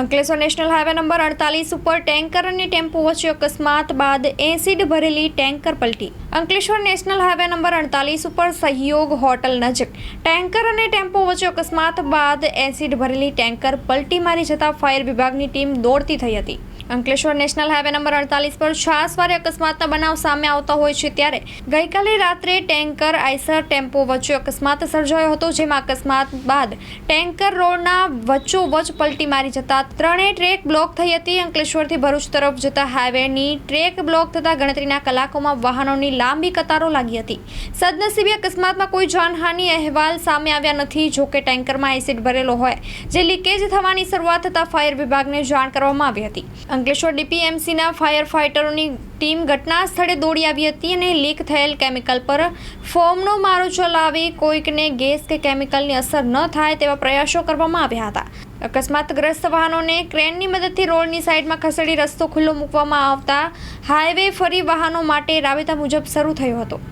Ankleshwar national highway number અડતાલીસ ઉપર tanker અને ટેમ્પો વચ્ચે અકસ્માત બાદ એસિડ ભરેલી ટેન્કર પલટી. અંકલેશ્વર નેશનલ હાઈવે નંબર અડતાલીસ ઉપર સહયોગ હોટલ નજીક. ટેન્કર અને ટેમ્પો વચ્ચે અકસ્માત બાદ એસિડ ભરેલી ટેન્કર પલટી મારી જતા ફાયર વિભાગની ટીમ દોડતી થઈ હતી. અંકલેશ્વર નેશનલ હાઈવે નંબર અડતાલીસ પર છાસવારે અકસ્માતના બનાવ સામે આવતા હોય છે ત્યારે ગઈકાલે રાત્રે ટેન્કર આઈસર ટેમ્પો વચ્ચે અકસ્માત સર્જાયો હતો, જેમાં અકસ્માત બાદ ટેન્કર રોડના વચ્ચોવચ પલટી મારી જતા ત્રણેય ટ્રેક બ્લોક થઈ હતી. અંકલેશ્વરથી ભરૂચ તરફ જતા હાઈવેની ટ્રેક બ્લોક થતાં ગણતરીના કલાકોમાં વાહનોની લાંબી કતારો લાગી હતી. સદનસીબે અકસ્માતમાં કોઈ જાનહાનિ અહેવાલ સામે આવ્યા નથી જોકે ટેન્કરમાં એસિડ ભરેલો હોય, જે લીકેજ થવાની શરૂઆત થતાં ફાયર વિભાગને જાણ કરવામાં આવી હતી. અંકલેશ્વર ડીપીએમસીના ફાયર ફાઇટરોની ટીમ ઘટના સ્થળે દોડી આવી હતી અને લીક થયેલ કેમિકલ પર ફોર્મનો મારો ચલાવી કોઈકને ગેસ કે કેમિકલની અસર ન થાય તેવા પ્રયાસો કરવામાં આવ્યા હતા. અકસ્માતગ્રસ્ત વાહનોને ક્રેનની મદદથી રોડની સાઈડમાં ખસેડી રસ્તો ખુલ્લો મૂકવામાં આવતા હાઈવે ફરી વાહનો માટે રાબેતા મુજબ શરૂ થયો હતો.